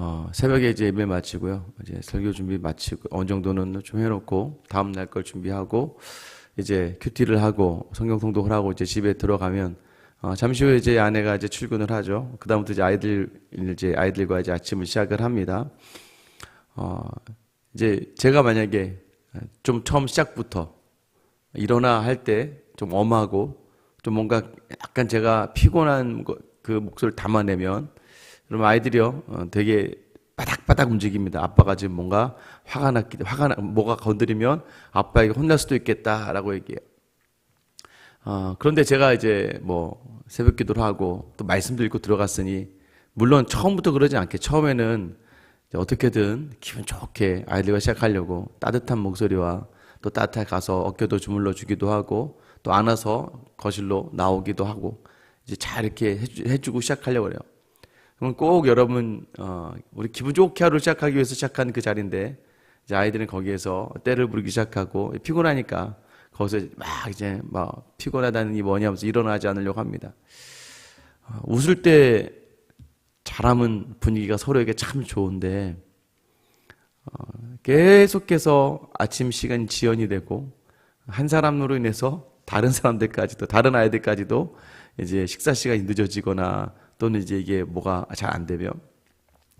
어, 새벽에 이제 예배 마치고요. 이제 설교 준비 마치고 어느 정도는 좀 해놓고 다음 날 걸 준비하고 이제 큐티를 하고 성경 통독을 하고 이제 집에 들어가면 어, 잠시 후에 이제 아내가 이제 출근을 하죠. 그 다음부터 이제 아이들 이제 아이들과 이제 아침을 시작을 합니다. 어, 이제 제가 만약에 좀 처음 시작부터 일어나 할 때 좀 엄하고 좀 뭔가 약간 제가 피곤한 거- 그 목소리를 담아내면 그러면 아이들이요 어, 되게 바닥바닥 움직입니다. 아빠가 지금 뭔가 화가 났기 화가 나, 뭐가 건드리면 아빠에게 혼날 수도 있겠다라고 얘기해요. 어, 그런데 제가 이제 뭐 새벽 기도를 하고 또 말씀도 읽고 들어갔으니 물론 처음부터 그러지 않게 처음에는 어떻게든 기분 좋게 아이들과 시작하려고 따뜻한 목소리와 또 따뜻하게 가서 어깨도 주물러 주기도 하고 또 안아서 거실로 나오기도 하고 이제 잘 이렇게 해주, 해주고 시작하려고 그래요. 그러면 꼭 여러분 어, 우리 기분 좋게 하루 시작하기 위해서 시작한 그 자리인데 이제 아이들은 거기에서 때를 부르기 시작하고 피곤하니까 거기서 막 이제 막 피곤하다는 이 뭐냐면서 일어나지 않으려고 합니다. 어, 웃을 때 잘하면 분위기가 서로에게 참 좋은데 어, 계속해서 아침 시간 지연이 되고 한 사람으로 인해서 다른 사람들까지도 다른 아이들까지도 이제 식사 시간이 늦어지거나 또는 이제 이게 뭐가 잘 안 되면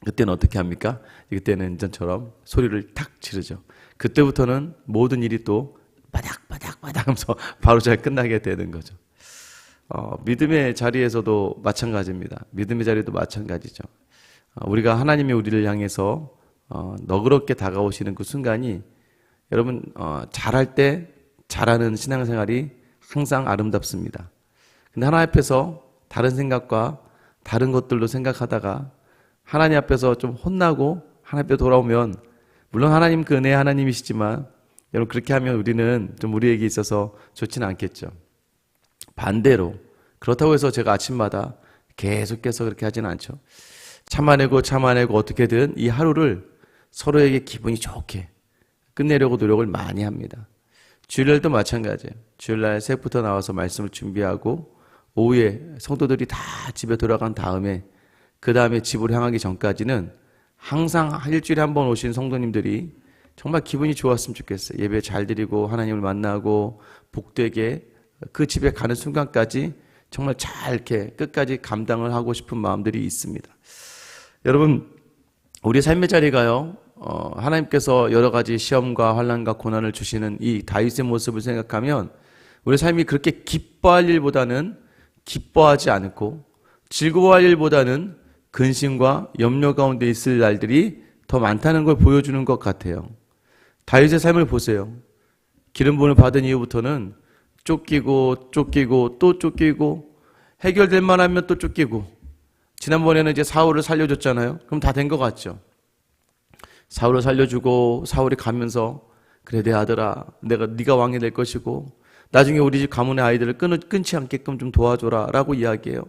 그때는 어떻게 합니까? 그때는 전처럼 소리를 탁 지르죠. 그때부터는 모든 일이 또 바닥바닥 바닥 하면서 바로 잘 끝나게 되는 거죠. 어, 믿음의 자리에서도 마찬가지입니다. 믿음의 자리도 마찬가지죠. 어, 우리가 하나님이 우리를 향해서 어, 너그럽게 다가오시는 그 순간이 여러분 어, 잘할 때 잘하는 신앙생활이 항상 아름답습니다. 근데 하나님 앞에서 다른 생각과 다른 것들로 생각하다가 하나님 앞에서 좀 혼나고 하나님 앞에 돌아오면 물론 하나님 그 은혜 하나님이시지만 여러분 그렇게 하면 우리는 좀 우리에게 있어서 좋지는 않겠죠. 반대로 그렇다고 해서 제가 아침마다 계속해서 그렇게 하지는 않죠. 참아내고 참아내고 어떻게든 이 하루를 서로에게 기분이 좋게 끝내려고 노력을 많이 합니다. 주일날도 마찬가지예요. 주일날 새벽부터 나와서 말씀을 준비하고 오후에 성도들이 다 집에 돌아간 다음에 그 다음에 집으로 향하기 전까지는 항상 일주일에 한 번 오신 성도님들이 정말 기분이 좋았으면 좋겠어요. 예배 잘 드리고 하나님을 만나고 복되게 그 집에 가는 순간까지 정말 잘 이렇게 끝까지 감당을 하고 싶은 마음들이 있습니다. 여러분, 우리 삶의 자리가요, 어, 하나님께서 여러 가지 시험과 환란과 고난을 주시는 이 다윗의 모습을 생각하면 우리 삶이 그렇게 기뻐할 일보다는 기뻐하지 않고 즐거워할 일보다는 근심과 염려 가운데 있을 날들이 더 많다는 걸 보여주는 것 같아요. 다윗의 삶을 보세요. 기름 부음을 받은 이후부터는 쫓기고 쫓기고 또 쫓기고 해결될 만하면 또 쫓기고 지난번에는 이제 사울을 살려줬잖아요. 그럼 다 된 것 같죠. 사울을 살려주고 사울이 가면서 그래 내 아들아 내가 네가 왕이 될 것이고 나중에 우리 집 가문의 아이들을 끊, 끊지 않게끔 좀 도와줘라 라고 이야기해요.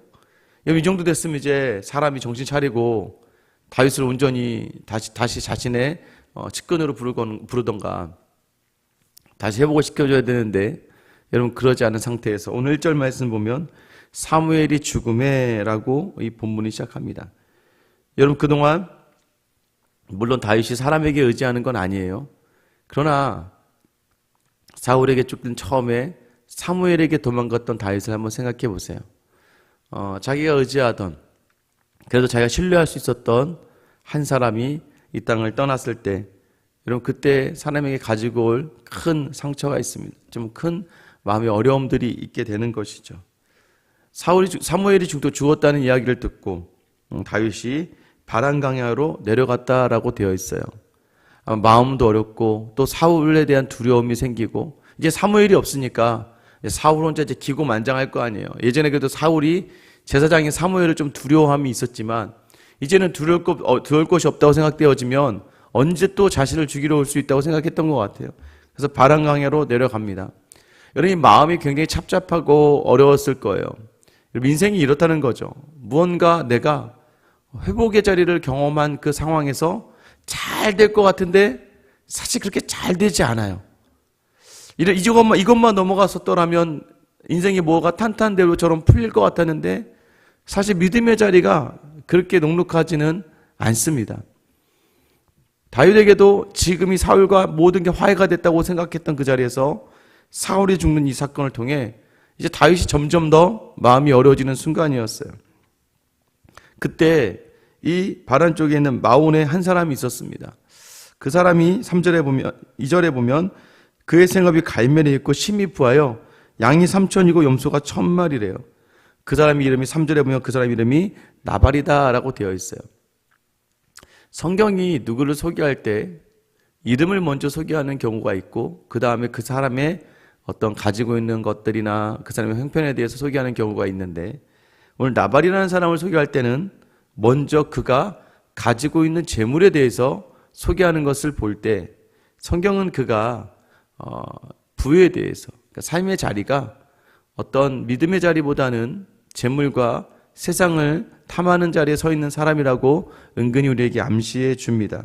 여러분 이 정도 됐으면 이제 사람이 정신 차리고 다윗을 온전히 다시 다시 자신의 어, 측근으로 부르건 부르던가 다시 회복을 시켜줘야 되는데 여러분 그러지 않은 상태에서 오늘 1절 말씀 보면 사무엘이 죽음에 라고 이 본문이 시작합니다. 여러분 그동안 물론 다윗이 사람에게 의지하는 건 아니에요. 그러나 사울에게 쫓긴 처음에 사무엘에게 도망갔던 다윗을 한번 생각해 보세요. 어, 자기가 의지하던 그래도 자기가 신뢰할 수 있었던 한 사람이 이 땅을 떠났을 때 여러분 그때 사람에게 가지고 올 큰 상처가 있습니다. 좀 큰 마음의 어려움들이 있게 되는 것이죠. 사울이 죽- 사무엘이 죽도 죽었다는 이야기를 듣고 음, 다윗이 바란 강야로 내려갔다라고 되어 있어요. 아마 마음도 어렵고 또 사울에 대한 두려움이 생기고 이제 사무엘이 없으니까 사울 혼자 이제 기고만장할 거 아니에요. 예전에 그래도 사울이 제사장인 사무엘을 좀 두려워함이 있었지만 이제는 두려울 것 어, 두려울 것이 없다고 생각되어지면 언제 또 자신을 죽이러 올 수 있다고 생각했던 것 같아요. 그래서 바람 강야로 내려갑니다. 여러분 이 마음이 굉장히 착잡하고 어려웠을 거예요. 인생이 이렇다는 거죠. 무언가 내가 회복의 자리를 경험한 그 상황에서 잘 될 것 같은데 사실 그렇게 잘 되지 않아요. 이것만 이것만 넘어갔었더라면 인생이 뭐가 탄탄대로처럼 풀릴 것 같았는데 사실 믿음의 자리가 그렇게 녹록하지는 않습니다. 다윗에게도 지금이 사울과 모든 게 화해가 됐다고 생각했던 그 자리에서 사울이 죽는 이 사건을 통해 이제 다윗이 점점 더 마음이 어려워지는 순간이었어요. 그때 이 바란 쪽에 있는 마온의 한 사람이 있었습니다. 그 사람이 3절에 보면 2절에 보면 그의 생업이 갈멜에 있고 심이 부하여 양이 3천이고 염소가 1000마리래요. 그 사람 이름이 3절에 보면 그 사람 이름이 나발이다라고 되어 있어요. 성경이 누구를 소개할 때 이름을 먼저 소개하는 경우가 있고 그 다음에 그 사람의 어떤 가지고 있는 것들이나 그 사람의 형편에 대해서 소개하는 경우가 있는데 오늘 나발이라는 사람을 소개할 때는 먼저 그가 가지고 있는 재물에 대해서 소개하는 것을 볼 때 성경은 그가 어, 부에 대해서 그러니까 삶의 자리가 어떤 믿음의 자리보다는 재물과 세상을 탐하는 자리에 서 있는 사람이라고 은근히 우리에게 암시해 줍니다.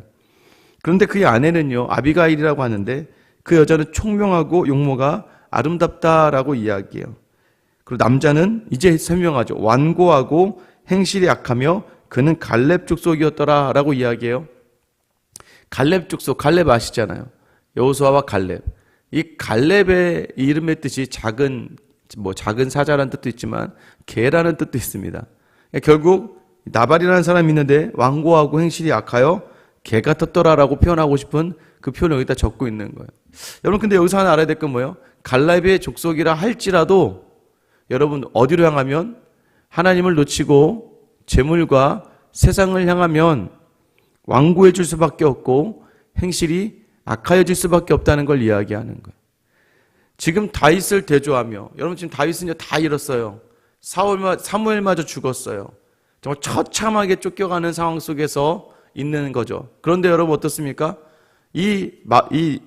그런데 그의 아내는요, 아비가일이라고 하는데 그 여자는 총명하고 용모가 아름답다라고 이야기해요. 그리고 남자는 이제 설명하죠. 완고하고 행실이 약하며 그는 갈렙 족속이었더라라고 이야기해요. 갈렙 족속, 갈렙 아시잖아요. 여호수아와 갈렙. 이 갈렙의 이름의 뜻이 작은 뭐 작은 사자라는 뜻도 있지만 개라는 뜻도 있습니다. 결국 나발이라는 사람이 있는데 완고하고 행실이 약하여 개 같았더라라고 표현하고 싶은 그 표현을 여기다 적고 있는 거예요. 여러분 근데 여기서 하나 알아야 될 건 뭐예요? 갈렙의 족속이라 할지라도 여러분 어디로 향하면 하나님을 놓치고 재물과 세상을 향하면 완고해질 수밖에 없고 행실이 악하여질 수밖에 없다는 걸 이야기하는 거예요. 지금 다윗을 대조하며 여러분 지금 다윗은 이제 다 잃었어요. 사울마 사무엘마저 죽었어요. 정말 처참하게 쫓겨가는 상황 속에서 있는 거죠. 그런데 여러분 어떻습니까? 이, 마, 이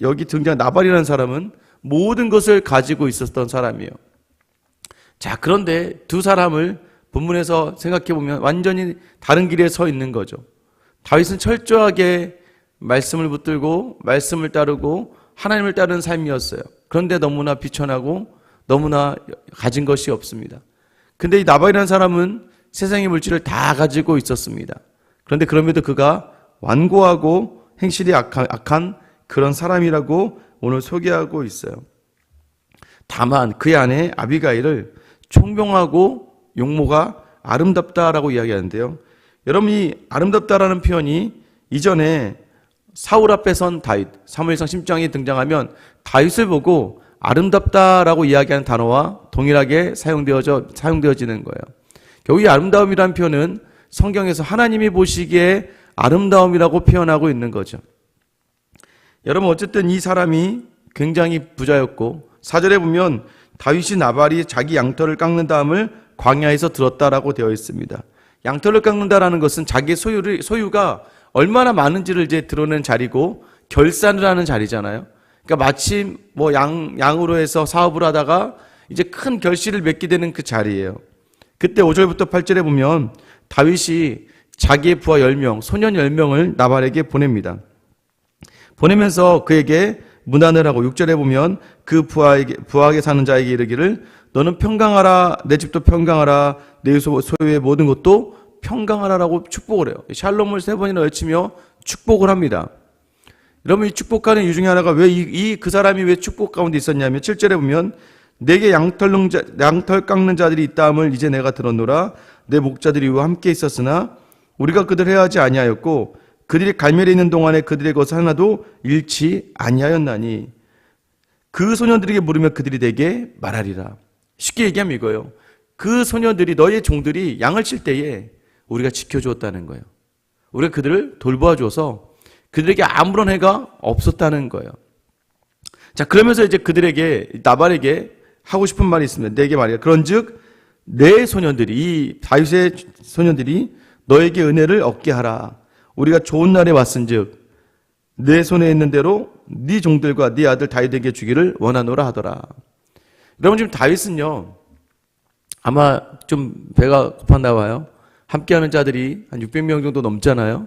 여기 등장 나발이라는 사람은 모든 것을 가지고 있었던 사람이에요. 자, 그런데 두 사람을 본문에서 생각해 보면 완전히 다른 길에 서 있는 거죠. 다윗은 철저하게 말씀을 붙들고 말씀을 따르고 하나님을 따르는 삶이었어요. 그런데 너무나 비천하고 너무나 가진 것이 없습니다. 근데 이 나발이라는 사람은 세상의 물질을 다 가지고 있었습니다. 그런데 그럼에도 그가 완고하고 행실이 악한, 그런 사람이라고 오늘 소개하고 있어요. 다만 그의 아내 아비가일을 총명하고 용모가 아름답다라고 이야기하는데요. 여러분 이 아름답다라는 표현이 이전에 사울 앞에 선 다윗, 사무엘상 10장에 등장하면 다윗을 보고 아름답다라고 이야기하는 단어와 동일하게 사용되어져 사용되어지는 거예요. 결국 이 아름다움이라는 표현은 성경에서 하나님이 보시기에 아름다움이라고 표현하고 있는 거죠. 여러분 어쨌든 이 사람이 굉장히 부자였고 사절에 보면 다윗이 나발이 자기 양털을 깎는 다음을 광야에서 들었다라고 되어 있습니다. 양털을 깎는다라는 것은 자기 소유를 소유가 얼마나 많은지를 이제 드러낸 자리고 결산을 하는 자리잖아요. 그러니까 마치 뭐 양, 양으로 해서 사업을 하다가 이제 큰 결실을 맺게 되는 그 자리예요. 그때 5절부터 8절에 보면 다윗이 자기의 부하 10명, 소년 10명을 나발에게 보냅니다. 보내면서 그에게 문안을 하고 6절에 보면 그 부하에게, 부하에게 사는 자에게 이르기를 너는 평강하라, 내 집도 평강하라, 내 소유의 모든 것도 평강하라라고 축복을 해요. 샬롬을 세 번이나 외치며 축복을 합니다. 여러분 이 축복하는 이유 중에 하나가 왜 이 그 사람이 왜 축복 가운데 있었냐면 7절에 보면 내게 양털, 자, 양털 깎는 자들이 있다함을 이제 내가 들었노라 내 목자들이 이와 함께 있었으나 우리가 그들 해하지 아니하였고 그들이 갈멜에 있는 동안에 그들의 것 하나도 잃지 아니하였나니 그 소년들에게 물으면 그들이 되게 말하리라 쉽게 얘기하면 이거예요. 그 소년들이 너의 종들이 양을 칠 때에 우리가 지켜주었다는 거예요. 우리가 그들을 돌보아줘서 그들에게 아무런 해가 없었다는 거예요. 자 그러면서 이제 그들에게 나발에게 하고 싶은 말이 있습니다. 내게 말이야 그런즉 내 소년들이 이 다윗의 소년들이 너에게 은혜를 얻게 하라. 우리가 좋은 날에 왔은즉 내 손에 있는 대로 네 종들과 네 아들 다윗에게 주기를 원하노라 하더라. 여러분 지금 다윗은요 아마 좀 배가 고팠나 봐요. 함께하는 자들이 한 600명 정도 넘잖아요.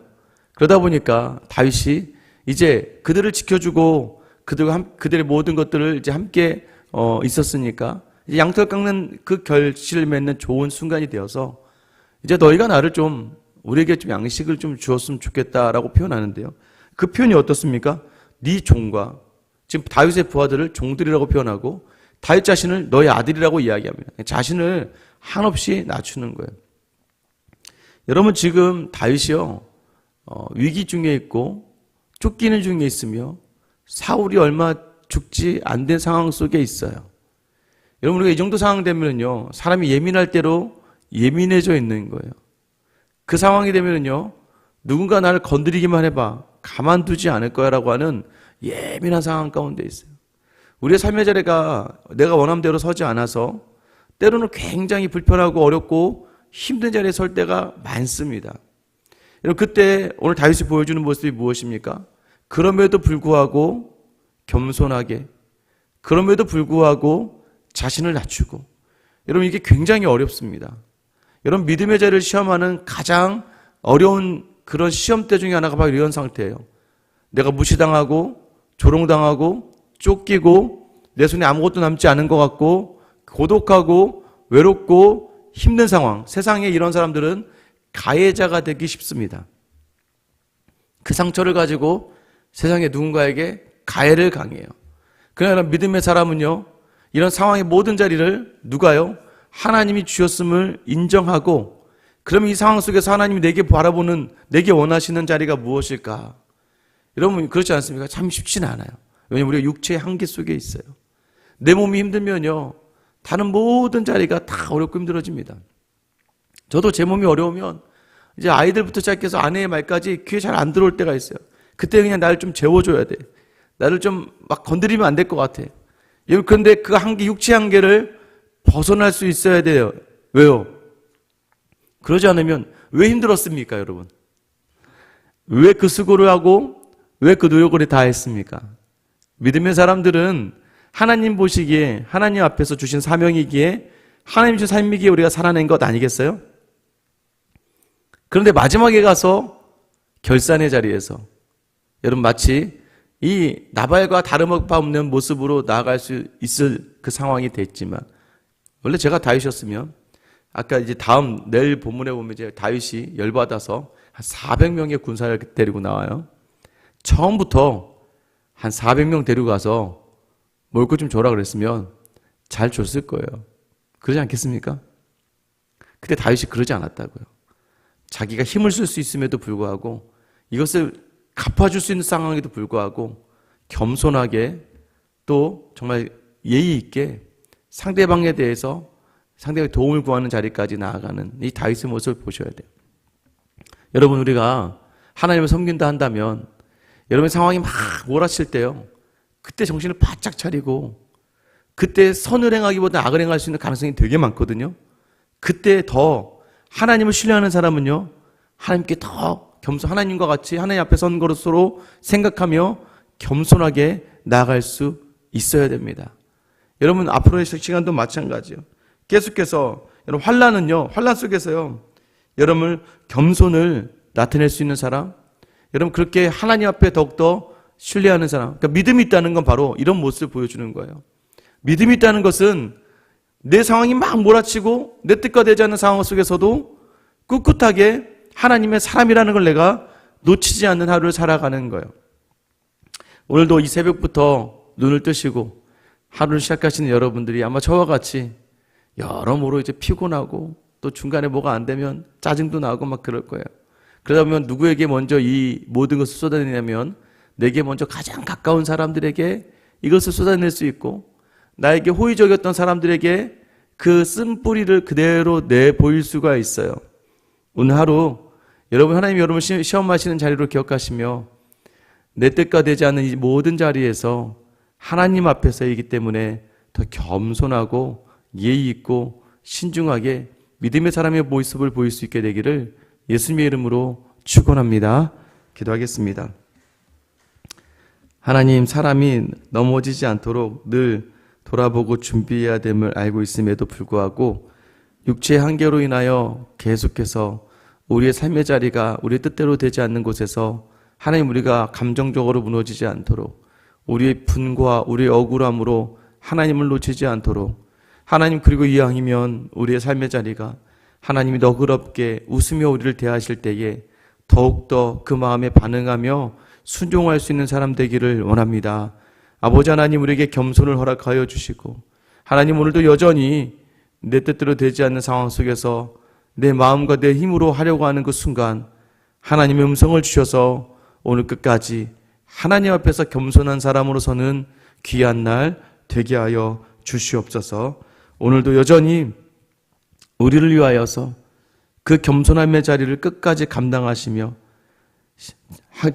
그러다 보니까 다윗이 이제 그들을 지켜주고 그들과 함, 그들의 모든 것들을 이제 함께 어, 있었으니까 양털 깎는 그 결실을 맺는 좋은 순간이 되어서 이제 너희가 나를 좀 우리에게 좀 양식을 좀 주었으면 좋겠다라고 표현하는데요. 그 표현이 어떻습니까? 네 종과 지금 다윗의 부하들을 종들이라고 표현하고 다윗 자신을 너의 아들이라고 이야기합니다. 자신을 한없이 낮추는 거예요. 여러분 지금 다윗이요 어, 위기 중에 있고 쫓기는 중에 있으며 사울이 얼마 죽지 안 된 상황 속에 있어요. 여러분 우리가 이 정도 상황 되면요 사람이 예민할 대로 예민해져 있는 거예요. 그 상황이 되면요 누군가 나를 건드리기만 해봐 가만두지 않을 거야라고 하는 예민한 상황 가운데 있어요. 우리의 삶의 자리가 내가 원하는 대로 서지 않아서 때로는 굉장히 불편하고 어렵고 힘든 자리에 설 때가 많습니다. 여러분 그때 오늘 다윗이 보여주는 모습이 무엇입니까? 그럼에도 불구하고 겸손하게 그럼에도 불구하고 자신을 낮추고 여러분 이게 굉장히 어렵습니다. 여러분 믿음의 자리를 시험하는 가장 어려운 그런 시험대 중에 하나가 바로 이런 상태예요. 내가 무시당하고 조롱당하고 쫓기고 내 손에 아무것도 남지 않은 것 같고 고독하고 외롭고 힘든 상황. 세상에 이런 사람들은 가해자가 되기 쉽습니다. 그 상처를 가지고 세상에 누군가에게 가해를 강해요. 그러나 믿음의 사람은요, 이런 상황의 모든 자리를 누가요? 하나님이 주셨음을 인정하고, 그럼 이 상황 속에서 하나님이 내게 바라보는, 내게 원하시는 자리가 무엇일까? 여러분, 그렇지 않습니까? 참 쉽지는 않아요. 왜냐면 우리가 육체의 한계 속에 있어요. 내 몸이 힘들면요, 다른 모든 자리가 다 어렵고 힘들어집니다. 저도 제 몸이 어려우면 이제 아이들부터 시작해서 아내의 말까지 귀에 잘 안 들어올 때가 있어요. 그때 그냥 나를 좀 재워줘야 돼. 나를 좀 막 건드리면 안 될 것 같아. 그런데 그 한계, 육체 한계를 벗어날 수 있어야 돼요. 왜요? 그러지 않으면 왜 힘들었습니까, 여러분? 왜 그 수고를 하고 왜 그 노력을 다 했습니까? 믿음의 사람들은 하나님 보시기에 하나님 앞에서 주신 사명이기에 하나님 주신 삶이기에 우리가 살아낸 것 아니겠어요? 그런데 마지막에 가서 결산의 자리에서 여러분 마치 이 나발과 다름바 없는 모습으로 나아갈 수 있을 그 상황이 됐지만 원래 제가 다윗이었으면 아까 이제 다음 내일 본문에 보면 이제 다윗이 열받아서 한 400명의 군사를 데리고 나와요. 처음부터 한 400명 데리고 가서 먹을 것 좀 줘라 그랬으면 잘 줬을 거예요. 그러지 않겠습니까? 근데 다윗이 그러지 않았다고요. 자기가 힘을 쓸 수 있음에도 불구하고 이것을 갚아줄 수 있는 상황에도 불구하고 겸손하게 또 정말 예의 있게 상대방에 대해서 상대방의 도움을 구하는 자리까지 나아가는 이 다윗의 모습을 보셔야 돼요. 여러분 우리가 하나님을 섬긴다 한다면 여러분 상황이 막 몰아칠 때요. 그때 정신을 바짝 차리고 그때 선을 행하기보다 악을 행할 수 있는 가능성이 되게 많거든요. 그때 더 하나님을 신뢰하는 사람은요. 하나님께 더 겸손 하나님과 같이 하나님 앞에 선 것으로 생각하며 겸손하게 나아갈 수 있어야 됩니다. 여러분 앞으로의 시간도 마찬가지요. 계속해서 여러분 환란은요. 환란 속에서요. 여러분 겸손을 나타낼 수 있는 사람, 여러분 그렇게 하나님 앞에 더욱더 신뢰하는 사람, 그러니까 믿음이 있다는 건 바로 이런 모습을 보여주는 거예요. 믿음이 있다는 것은 내 상황이 막 몰아치고 내 뜻과 되지 않는 상황 속에서도 꿋꿋하게 하나님의 사람이라는 걸 내가 놓치지 않는 하루를 살아가는 거예요. 오늘도 이 새벽부터 눈을 뜨시고 하루를 시작하시는 여러분들이 아마 저와 같이 여러모로 이제 피곤하고 또 중간에 뭐가 안 되면 짜증도 나고 막 그럴 거예요. 그러다 보면 누구에게 먼저 이 모든 것을 쏟아내냐면 내게 먼저 가장 가까운 사람들에게 이것을 쏟아낼 수 있고 나에게 호의적이었던 사람들에게 그 쓴뿌리를 그대로 내 보일 수가 있어요. 오늘 하루 여러분 하나님 여러분 시험하시는 자리로 기억하시며 내 뜻과 되지 않는 이 모든 자리에서 하나님 앞에서이기 때문에 더 겸손하고 예의 있고 신중하게 믿음의 사람의 모습을 보일 수 있게 되기를 예수님의 이름으로 축원합니다. 기도하겠습니다. 하나님 사람이 넘어지지 않도록 늘 돌아보고 준비해야 됨을 알고 있음에도 불구하고 육체의 한계로 인하여 계속해서 우리의 삶의 자리가 우리 뜻대로 되지 않는 곳에서 하나님 우리가 감정적으로 무너지지 않도록 우리의 분과 우리의 억울함으로 하나님을 놓치지 않도록 하나님 그리고 이왕이면 우리의 삶의 자리가 하나님이 너그럽게 웃으며 우리를 대하실 때에 더욱더 그 마음에 반응하며 순종할 수 있는 사람 되기를 원합니다. 아버지 하나님 우리에게 겸손을 허락하여 주시고 하나님 오늘도 여전히 내 뜻대로 되지 않는 상황 속에서 내 마음과 내 힘으로 하려고 하는 그 순간 하나님의 음성을 주셔서 오늘 끝까지 하나님 앞에서 겸손한 사람으로서는 귀한 날 되게 하여 주시옵소서. 오늘도 여전히 우리를 위하여서 그 겸손함의 자리를 끝까지 감당하시며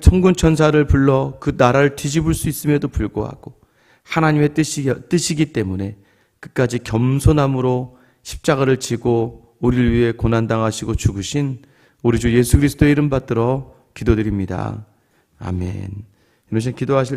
천군 천사를 불러 그 나라를 뒤집을 수 있음에도 불구하고 하나님의 뜻이, 뜻이기 때문에 끝까지 겸손함으로 십자가를 지고 우리를 위해 고난당하시고 죽으신 우리 주 예수 그리스도의 이름 받들어 기도드립니다. 아멘. 이러신 기도하실 때